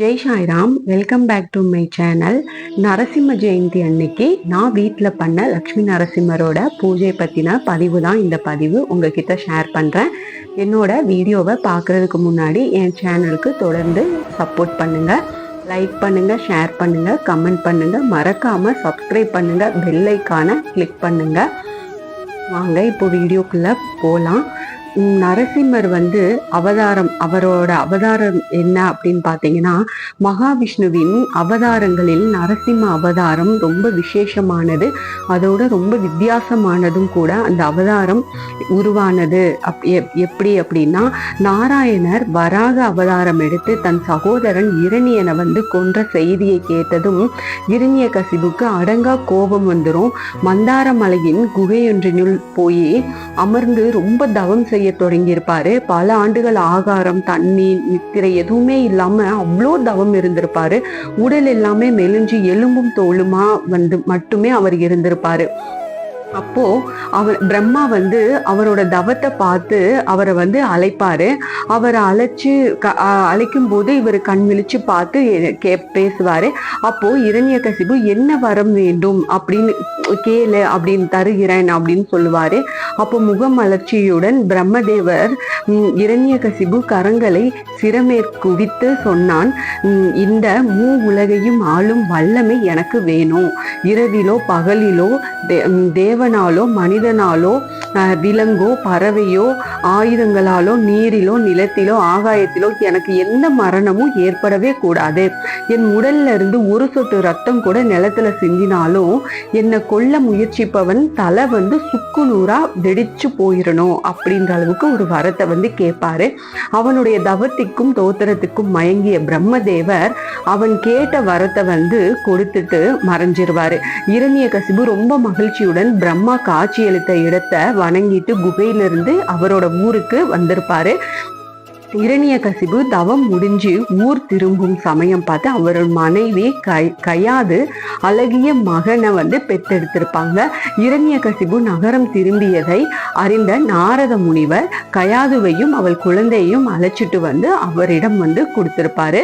Jai Sairam welcome back to my channel Narasimha Jayanti அன்னைக்கு நான் வீட்டில் பண்ண லக்ஷ்மி நரசிம்மரோட பூஜை பற்றின பதிவு தான் இந்த பதிவு. உங்ககிட்ட ஷேர் பண்ணுறேன் என்னோட வீடியோவை பார்க்குறதுக்கு முன்னாடி என் சேனலுக்கு தொடர்ந்து சப்போர்ட் பண்ணுங்கள் லைக் பண்ணுங்கள் ஷேர் பண்ணுங்கள் கமெண்ட் பண்ணுங்கள் மறக்காமல் சப்ஸ்கிரைப் பண்ணுங்கள் பெல்லைக்கான கிளிக் பண்ணுங்கள் வாங்க இப்போ வீடியோக்குள்ளே போகலாம் நரசிம்மர் வந்து அவதாரம் அவரோட அவதாரம் என்ன அப்படின்னு பார்த்தீங்கன்னா மகாவிஷ்ணுவின் அவதாரங்களில் நரசிம்ம அவதாரம் ரொம்ப விசேஷமானது. அதோட ரொம்ப வித்தியாசமானதும் கூட அந்த அவதாரம் உருவானது. அப் எப்படி அப்படின்னா நாராயணர் வராக அவதாரம் எடுத்து தன் சகோதரன் இரணியனை வந்து கொன்ற செய்தியை கேட்டதும் இரணிய கசிபுக்கு அடங்கா கோபம் வந்துடும் மந்தார மலையின் குகையொன்றினுள் போய் அமர்ந்து ரொம்ப தவம் செய்ய தொடங்கியிருப்பாரு. பல ஆண்டுகள் ஆகாரம் தண்ணி நித்திரை எதுவுமே இல்லாம அவ்வளோ தவம் இருந்திருப்பாரு. உடல் எல்லாமே மெலிஞ்சு எலும்பும் தோலுமா வந்து மட்டுமே அவர் இருந்திருப்பாரு. அப்போ அவர் பிரம்மா வந்து அவரோட தவத்தை பார்த்து அவரை வந்து அழைப்பாரு. அவரை அழைச்சு அழைக்கும் போது இவர் கண் விழிச்சு பார்த்து கே பேசுவாரு. அப்போ இரண்யகசிபு என்ன வரம் வேண்டும்? அப்படின்னு கேளு அப்படின்னு தருகிறேன் அப்படின்னு சொல்லுவாரு. அப்போ முகமலர்ச்சியுடன் பிரம்மதேவர் ம், இரண்யகசிபு கரங்களை சிரமேற்குவித்து சொன்னான் இந்த மூ உலகையும் ஆளும் வல்லமை எனக்கு வேணும். இரவிலோ பகலிலோ தேவ ம், தேவனாலோ மனிதனாலோ விலங்கோ பறவையோ ஆயுதங்களாலோ நீரிலோ நிலத்திலோ ஆகாயத்திலோ எனக்கு எந்த மரணமும் ஏற்படவே கூடாது. என் உடல்ல இருந்து ஒரு சொட்டு ரத்தம் கூட நிலத்துல சிந்தினாலும் என்னை கொல்ல முயற்சிப்பவன் தலை வந்து சுக்கு நூறா வெடிச்சு போயிடணும் அப்படின்ற அளவுக்கு ஒரு வரத்தை வந்து கேட்பாரு. அவனுடைய தவத்திற்கும் தோத்திரத்துக்கும் மயங்கிய பிரம்மதேவர் அவன் கேட்ட வரத்தை வந்து கொடுத்துட்டு மறைஞ்சிருவாரு. இரணிய கசிபு ரொம்ப மகிழ்ச்சியுடன் பிரம்மா காட்சியளித்த இடத்தை வணங்கிட்டு குகையிலிருந்து அவரோட ஊருக்கு வந்திருப்பாரு. இரணிய கசிபு தவம் முடிஞ்சு ஊர் திரும்பும் சமயம் பார்த்து அவரோட மனைவி கை கையாது அழகிய மகனை வந்து பெற்றெடுத்திருப்பாங்க. இரணிய கசிபு நகரம் திரும்பியதை அறிந்த நாரத முனிவர் கயாதுவையும் அவள் குழந்தையையும் அழைச்சிட்டு வந்து அவரிடம் வந்து கொடுத்திருப்பாரு.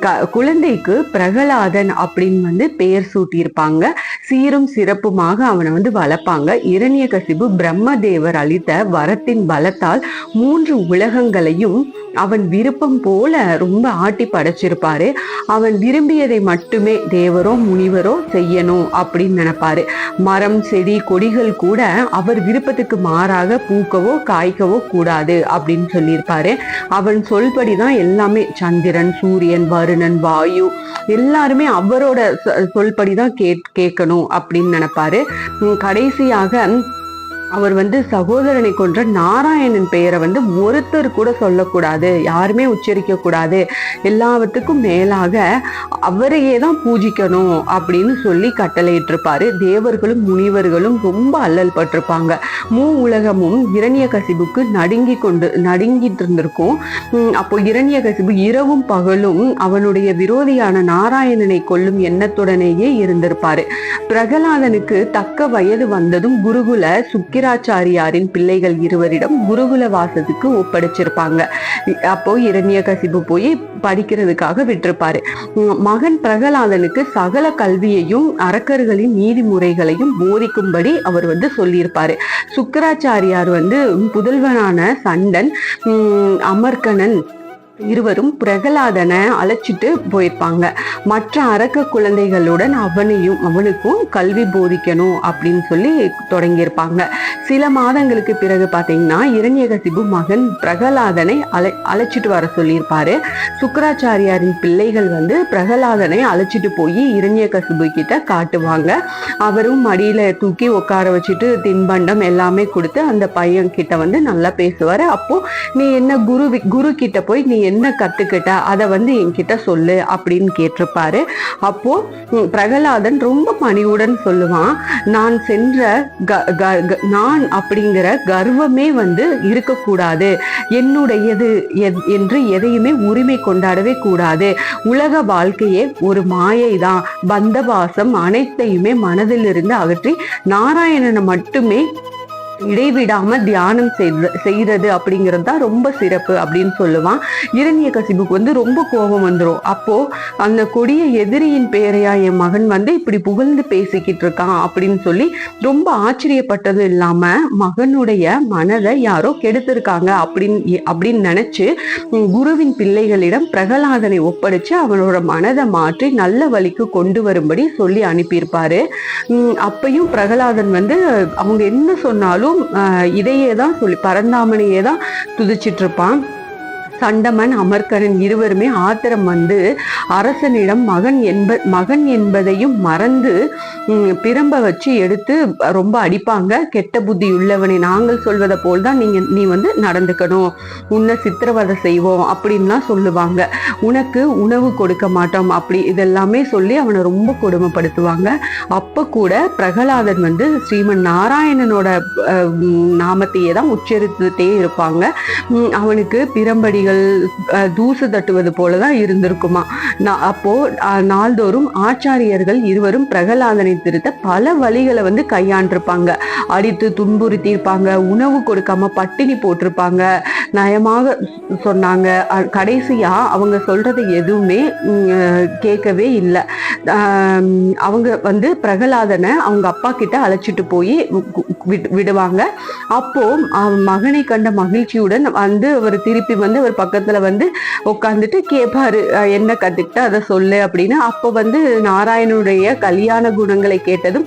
க- குழந்தைக்கு பிரகலாதன் அப்படின்னு வந்து பெயர் சூட்டியிருப்பாங்க. சீரும் சிறப்புமாக அவனை வந்து வளர்ப்பாங்க. இரணிய கசிபு பிரம்மதேவர் அளித்த வரத்தின் பலத்தால் மூன்று உலகங்களையும் அவன் விருப்பம் போல ரொம்ப ஆட்டி படைச்சிருப்பாரு. அவன் விரும்பியதை மட்டுமே தேவரோ முனிவரோ செய்யணும் அப்படின்னு நினைப்பாரு. மரம் செடி கொடிகள் கூட அவர் விருப்பத்துக்கு மாறாக பூக்கவோ காய்க்கவோ கூடாது அப்படின்னு சொல்லியிருப்பாரு. அவன் சொல்படி தான் எல்லாமே சந்திரன் சூரியன் வருணன் வாயு எல்லாருமே அவரோட சொல்படி தான் கேட் கேட்கணும். அப்படின்னு நினைப்பாரு. கடைசியாக அவர் வந்து சகோதரனை கொன்ற நாராயணன் பெயரை வந்து ஒருத்தர் கூட சொல்லக்கூடாது யாருமே உச்சரிக்க கூடாது எல்லாவற்றுக்கும் மேலாக அவரையே தான் பூஜிக்கணும் அப்படின்னு சொல்லி கட்டளையிட்டிருப்பாரு. தேவர்களும் முனிவர்களும் ரொம்ப அல்லல் பட்டிருப்பாங்க. மூ உலகமும் இரணிய கசிபுக்கு நடுங்கி கொண்டு நடுங்கிட்டு இருந்திருக்கும் அப்போ இரணிய கசிபு இரவும் பகலும் அவனுடைய விரோதியான நாராயணனை கொல்லும் எண்ணத்துடனேயே இருந்திருப்பாரு. பிரகலாதனுக்கு தக்க வயது வந்ததும் குருகுல சுக்கிராச்சாரியாரின் பிள்ளைகள் இருவரிடம் குருகுல வாசத்துக்கு ஒப்படைச்சிருப்பாங்க. அப்போ இரண்யகசிபு போய் படிக்கிறதுக்காக விட்டிருப்பாரு. உம் மகன் பிரகலாதனுக்கு சகல கல்வியையும் அரக்கர்களின் நீதிமுறைகளையும் போதிக்கும்படி அவர் வந்து சொல்லியிருப்பாரு. சுக்கராச்சாரியார் வந்து புதல்வனான சண்டன் அமர்கணன் இருவரும் பிரகலாதனை அழைச்சிட்டு போயிருப்பாங்க. மற்ற அரக்க குழந்தைகளுடன் அவனையும் அவனுக்கும் கல்வி போதிக்கணும் அப்படின்னு சொல்லி தொடங்கியிருப்பாங்க. சில மாதங்களுக்கு பிறகு பார்த்தீங்கன்னா இரண்யகசிபு மகன் பிரகலாதனை அழை அழைச்சிட்டு வர சொல்லியிருப்பாரு. சுக்கராச்சாரியாரின் பிள்ளைகள் வந்து பிரகலாதனை அழைச்சிட்டு போய் இரண்யகசிபு கிட்ட காட்டுவாங்க. அவரும் மடியில தூக்கி உட்கார வச்சுட்டு தின்பண்டம் எல்லாமே கொடுத்து அந்த பையன் கிட்ட வந்து நல்லா பேசுவார். அப்போ நீ என்ன குரு குரு கிட்ட போய் நீ என்ன கத்துக்கிட்ட அதை வந்து என்கிட்ட சொல்லு அப்படின்னு கேட்டிருப்பாரு. அப்போ பிரகலாதன் ரொம்ப பணிவுடன் சொல்லுவான் நான் சென்ற நான் அப்படிங்கிற கர்வமே வந்து இருக்கக்கூடாது. என்னுடையது என்று எதையுமே உரிமை கொண்டாடவே கூடாது. உலக வாழ்க்கையே ஒரு மாயை தான் பந்தவாசம் அனைத்தையுமே மனதிலிருந்து அகற்றி நாராயணனை மட்டுமே இடைவிடாம தியானம் செய்யறது அப்படிங்கிறது தான் ரொம்ப சிறப்பு அப்படின்னு சொல்லுவான். இரண்ய கசிபுக்கு வந்து ரொம்ப கோபம் வந்துடும் அப்போ அந்த கொடிய எதிரியின் பேரையா என் மகன் வந்து இப்படி புகழ்ந்து பேசிக்கிட்டு இருக்கான் அப்படின்னு சொல்லி ரொம்ப ஆச்சரியப்பட்டது இல்லாம மகனுடைய மனதை யாரோ கெடுத்திருக்காங்க அப்படின்னு அப்படின்னு நினைச்சு குருவின் பிள்ளைகளிடம் பிரகலாதனை ஒப்படைச்சு அவனோட மனதை மாற்றி நல்ல வழிக்கு கொண்டு வரும்படி சொல்லி அனுப்பியிருப்பாரு. அப்பையும் பிரகலாதன் வந்து அவங்க என்ன சொன்னாலும் இதையே தான் சொல்லி பரந்தாமனையே தான் துதிச்சிட்டு இருப்பான் சண்டமன் அமர்கரன் இருவருமே ஆத்திரம் வந்து அரசனிடம் மகன் என்ப மகன் என்பதையும் மறந்து பிரம்ப வச்சு எடுத்து ரொம்ப அடிப்பாங்க. கெட்ட புத்தி உள்ளவனை நாங்கள் சொல்வதை போல் தான் நீங்க நீ வந்து நடந்துக்கணும். உன்னை சித்திரவதை செய்வோம் அப்படின்லாம் சொல்லுவாங்க. உனக்கு உணவு கொடுக்க மாட்டோம் அப்படி இதெல்லாமே சொல்லி அவனை ரொம்ப கொடுமைப்படுத்துவாங்க. அப்ப கூட பிரகலாதன் வந்து ஸ்ரீமன் நாராயணனோட நாமத்தையே தான் உச்சரித்துட்டே இருப்பாங்க. அவனுக்கு பிரம்படிகள் தூசு தட்டுவது போல தான் இருந்திருக்குமா? நான் அப்போ நாள்தோறும் ஆச்சாரியர்கள் இருவரும் பிரகலாதனை திருத்த பல வழிகளை வந்து கையாண்டிருப்பாங்க. அடித்து துன்புறுத்தி இருப்பாங்க உணவு கொடுக்காம பட்டினி போட்டிருப்பாங்க. நயமாக சொன்னாங்க. கடைசியா அவங்க சொல்றது எதுவுமே கேட்கவே இல்லை. அவங்க வந்து பிரகலாதனை அவங்க அப்பா கிட்ட அழைச்சிட்டு போய் விடுவாங்க. அப்போ மகனை கண்ட மகிழ்ச்சியுடன் வந்து அவர் திருப்பி வந்து அவர் பக்கத்துல வந்து உட்காந்துட்டு கேட்பாரு என்ன கத்துக்கிட்ட? அதை சொல்லு அப்படின்னு. அப்போ வந்து நாராயணனுடைய கல்யாண குணங்களை கேட்டதும்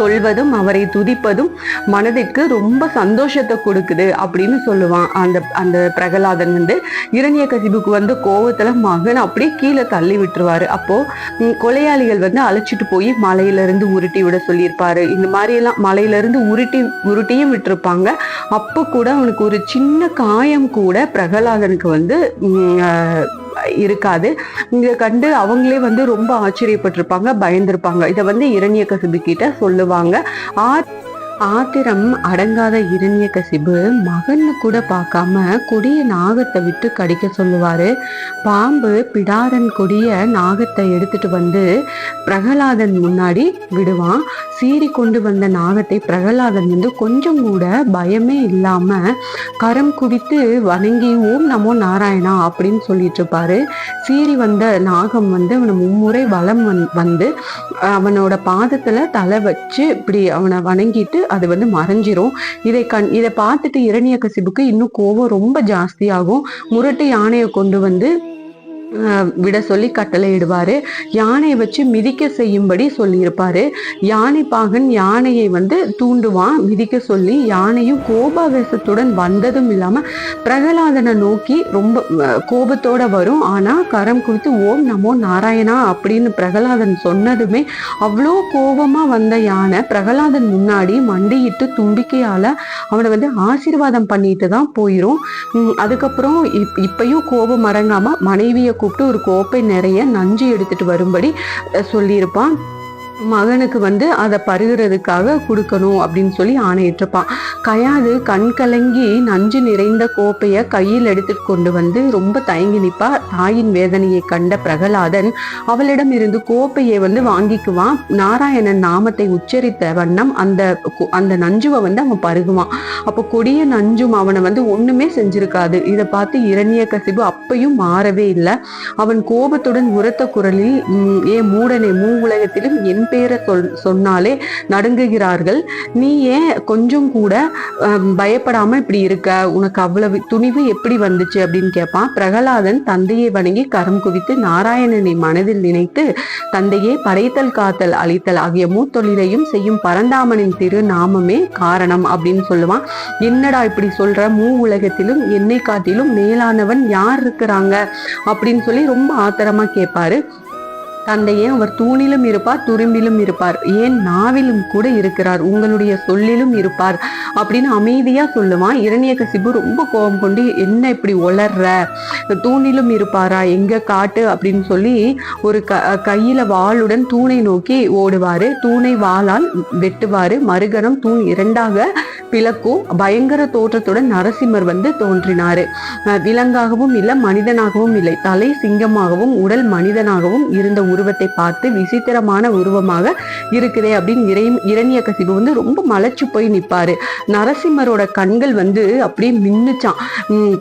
சொல்வதும் அவரை துதிப்பதும் மனதிற்கு ரொம்ப சந்தோஷத்தை கொடுக்குது அப்படின்னு சொல்லுவான். அந்த அந்த பிரகலாதன் வந்து இரணிய கசிபுக்கு வந்து கோவத்தில் மகன் அப்படியே கீழே தள்ளி விட்டுருவாரு. அப்போ கொலையாளிகள் வந்து அழைச்சிட்டு போய் மலையிலிருந்து உருட்டி விட சொல்லியிருப்பாரு. இந்த மாதிரி எல்லாம் மலையிலிருந்து உருட்டி உருட்டியும் விட்டுருப்பாங்க. அப்போ கூட அவனுக்கு ஒரு சின்ன காயம் கூட பிரகலாதனுக்கு வந்து இருக்காது. இதை கண்டு அவங்களே வந்து ரொம்ப ஆச்சரியப்பட்டிருப்பாங்க பயந்திருப்பாங்க. இதை வந்து இரணிய கசிபு கிட்ட சொல்லுவாங்க. ஆ ஆத்திரம் அடங்காத இரண்ய கசிபு மகன்னு கூட பார்க்காம கொடிய நாகத்தை விட்டு கடிக்க சொல்லுவாரு. பாம்பு பிடாரன் கொடிய நாகத்தை எடுத்துட்டு வந்து பிரகலாதன் முன்னாடி விடுவான். சீறி கொண்டு வந்த நாகத்தை பிரகலாதன் வந்து கொஞ்சம் கூட பயமே இல்லாம கரம் குவித்து வணங்கி ஓம் நமோ நாராயணா அப்படின்னு சொல்லிட்டு இருப்பாரு. சீறி வந்த நாகம் வந்து அவனை மும்முறை வளம் வந்து அவனோட பாதத்துல தலை வச்சு இப்படி அவனை வணங்கிட்டு அது வந்து மறைஞ்சிரும். இதை கண் இதை பார்த்துட்டு இரணிய கசிபுக்கு இன்னும் கோபம் ரொம்ப ஜாஸ்தியாகும். முரட்டு யானையை கொண்டு வந்து விட சொல்லி கட்டளையிடுவார். யானையை வச்சு மிதிக்க செய்யும்படி சொல்லியிருப்பார். யானை பாகன் யானையை வந்து தூண்டுவான். மிதிக்க சொல்லி யானையும் கோபாவேசத்துடன் வந்ததும் இல்லாமல் பிரகலாதனை நோக்கி ரொம்ப கோபத்தோட வரும். ஆனால் கரம் குவித்து ஓம் நமோ நாராயணா அப்படின்னு பிரகலாதன் சொன்னதுமே அவ்வளோ கோபமாக வந்த யானை பிரகலாதன் முன்னாடி மண்டியிட்டு தும்பிக்கையால் அவனை வந்து ஆசீர்வாதம் பண்ணிட்டு தான் போயிடும் அதுக்கப்புறம் இப் இப்பையும் கோபம் மறங்காமல் மனைவியை கூப்பிட்டு ஒரு கோப்பை நிறைய நஞ்சு எடுத்துட்டு வரும்படி சொல்லியிருப்பான். மகனுக்கு வந்து அதை பருகிறதுக்காக கொடுக்கணும் அப்படின்னு சொல்லி ஆணையிட்டிருப்பான். கயாது கண் கலங்கி நஞ்சு நிறைந்த கோப்பையை கையில் எடுத்துட்டு கொண்டு வந்து ரொம்ப தயங்கி நிற்பா தாயின் வேதனையை கண்ட பிரகலாதன் அவளிடம் இருந்து கோப்பையை வந்து வாங்கிக்குவான். நாராயணன் நாமத்தை உச்சரித்த வண்ணம் அந்த அந்த நஞ்சுவை வந்து அவன் பருகுவான். அப்போ கொடிய நஞ்சும் அவனை வந்து ஒண்ணுமே செஞ்சிருக்காது. இதை பார்த்து இரணிய கசிபு அப்பையும் மாறவே இல்லை. அவன் கோபத்துடன் உரத்த குரலில் ஏ மூடனே மூ உலகத்திலும் என் பேரை சொல் சொன்னாலே நடுங்குகிறார்கள். நீ ஏன் கொஞ்சம் கூட பயப்படாம இப்படி இருக்க? உனக்கு அவ்வளவு துணிவு எப்படி வந்துச்சு அப்படின்னு கேட்பான் பிரகலாதன் தந்தையை வணங்கி கரம் குவித்து நாராயணனை மனதில் நினைத்து தந்தையே படைத்தல் காத்தல் அழித்தல் ஆகிய மூத்தொழிலையும் செய்யும் பரந்தாமனின் திருநாமமே காரணம் அப்படின்னு சொல்லுவான். என்னடா இப்படி சொல்ற? மூ உலகத்திலும் என்னை காட்டிலும் மேலானவன் யார் இருக்கிறாங்க? அப்படின்னு சொல்லி ரொம்ப ஆத்திரமா கேட்பாரு தந்தையே அவர் தூணிலும் இருப்பார் துரும்பிலும் இருப்பார். ஏன் நாவிலும் கூட இருக்கிறார் உங்களுடைய சொல்லிலும் இருப்பார் அப்படின்னு அமைதியா சொல்லுவான். இரணிய கசிபு ரொம்ப கோபம் கொண்டு என்ன இப்படி உளர்ற தூணிலும் இருப்பாரா? எங்க காட்டு? அப்படின்னு சொல்லி ஒரு க கையில வாளுடன் தூணை நோக்கி ஓடுவாரு. தூணை வாளால் வெட்டுவாரு. மறுகணம் தூண் இரண்டாக பிளக்கும். பயங்கர தோற்றத்துடன் நரசிம்மர் வந்து தோன்றினாரு. விலங்காகவும் இல்லை மனிதனாகவும் இல்லை. தலை சிங்கமாகவும் உடல் மனிதனாகவும் இருந்த உருவத்தை பார்த்து விசித்திரமான உருவமாக இருக்குதே அப்படின்னு இறை இரணிய கசிபு வந்து ரொம்ப மலைச்சு போய் நிற்பாரு நரசிம்மரோட கண்கள் வந்து அப்படியே மின்னுச்சான்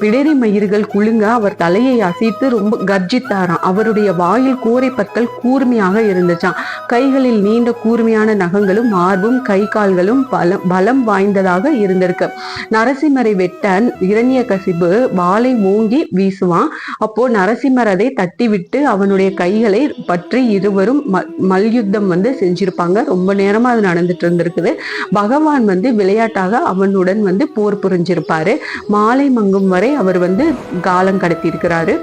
பிடரி மயிர்கள் குலுங்க அவர் தலையை அசைத்து ரொம்ப கர்ஜித்தாராம். அவருடைய வாயில் கூரை பற்கள் கூர்மையாக இருந்துச்சான் கைகளில் நீண்ட கூர்மையான நகங்களும் மார்பும் கை கால்களும் பலம் பலம் வாய்ந்ததாக இருந்திருக்கு. நரசிம்மரை வெட்ட இரணிய கசிபு வாளை ஓங்கி வீசுவான். அப்போ நரசிம்மர் அதை தட்டிவிட்டு அவனுடைய கைகளை பற்றி இருவரும் ம- மல்யுத்தம் வந்து செஞ்சிருப்பாங்க. ரொம்ப நேரமா அது நடந்துட்டு இருந்திருக்குது. பகவான் வந்து விளையாட்டாக அவனுடன் வந்து போர் புரிஞ்சிருப்பாரு. மாலை மங்கும் வரை அவர் வந்து காலம் கடத்தியிருக்கிறாரு.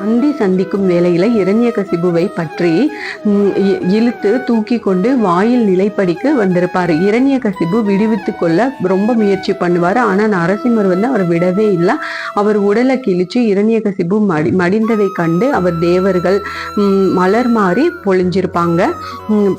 அந்தி சந்திக்கும் வேலையில் இரண்யகசிபுவை பற்றி இ- இழுத்து தூக்கி கொண்டு வாயில் நிலைப்படிக்கு வந்திருப்பார். இரண்யகசிபு விடுவித்து கொள்ள ரொம்ப முயற்சி பண்ணுவார். ஆனால் நரசிம்மர் வந்து அவர் விடவே இல்லை. அவர் உடலை கிழிச்சு இரண்யகசிபு மடி மடிந்ததை கண்டு அவர் தேவர்கள் மலர் மாறி பொழிஞ்சிருப்பாங்க.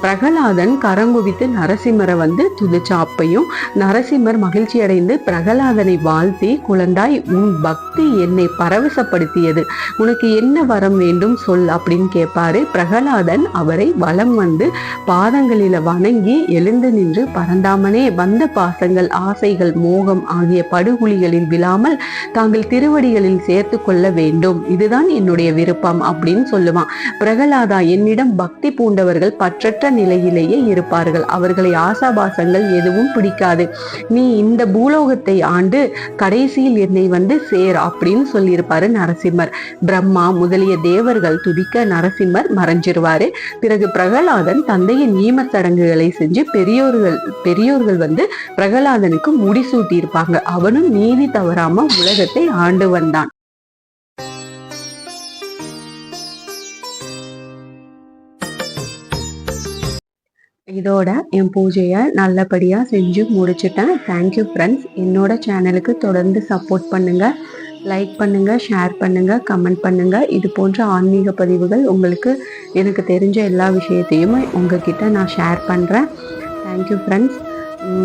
பிரகலாதன் கரங்குவித்து நரசிம்மரை வந்து துதிச்சா அப்பையும் நரசிம்மர் மகிழ்ச்சி அடைந்து பிரகலாதனை வாழ்த்தி குழந்தாய் உன் பக்தி என்னை பரவசப்படுத்தியது. உனக்கு என்ன வரம் வேண்டும் சொல் அப்படின்னு கேட்பாரு பிரகலாதன் அவரை வலம் வந்து பாதங்களில வணங்கி எழுந்து நின்று பரந்தாமனே வந்த பாசங்கள் ஆசைகள் மோகம் ஆகிய படுகுழிகளில் விழாமல் தாங்கள் திருவடிகளில் சேர்த்து கொள்ள வேண்டும். இதுதான் என்னுடைய விருப்பம் அப்படின்னு சொல்லுவான். பிரகலாதா என்னிடம் பக்தி பூண்டவர்கள் பற்றற்ற நிலையிலேயே இருப்பார்கள். அவர்களை ஆசாபாசங்கள் எதுவும் பிடிக்காது. நீ இந்த பூலோகத்தை ஆண்டு கடைசியில் என்னை வந்து சேர் அப்படின்னு சொல்லியிருப்பாரு நரசிம்மர். பிரம்மா முதலிய தேவர்கள் துதிக்க நரசிம்மர் மறைஞ்சிருவாரு. பிறகு பிரகலாதன் தந்தையின் ஈமச் சடங்குகளை செஞ்சு பெரியோர்கள் பெரியோர்கள் வந்து பிரகலாதனுக்கு முடிசூட்டி இருப்பாங்க அவனும் நீதி தவறாம உலகத்தை ஆண்டு வந்தான். இதோட என் பூஜையை நல்லபடியாக செஞ்சு முடிச்சிட்டேன். தேங்க்யூ ஃப்ரெண்ட்ஸ் என்னோட சேனலுக்கு தொடர்ந்து சப்போர்ட் பண்ணுங்க. லைக் பண்ணுங்கள் ஷேர் பண்ணுங்கள் கமெண்ட் பண்ணுங்கள் இது போன்ற ஆன்மீக பதிவுகள் உங்களுக்கு எனக்கு தெரிஞ்ச எல்லா விஷயத்தையும் உங்ககிட்ட நான் ஷேர் பண்ணுறேன் தேங்க்யூ ஃப்ரெண்ட்ஸ்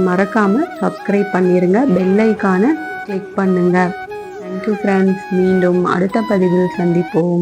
மறக்காமல் சப்ஸ்கிரைப் பண்ணிடுங்க பெல் ஐக்கானை கிளிக் பண்ணுங்கள் தேங்க்யூ ஃப்ரெண்ட்ஸ் மீண்டும் அடுத்த பதிவில் சந்திப்போம்.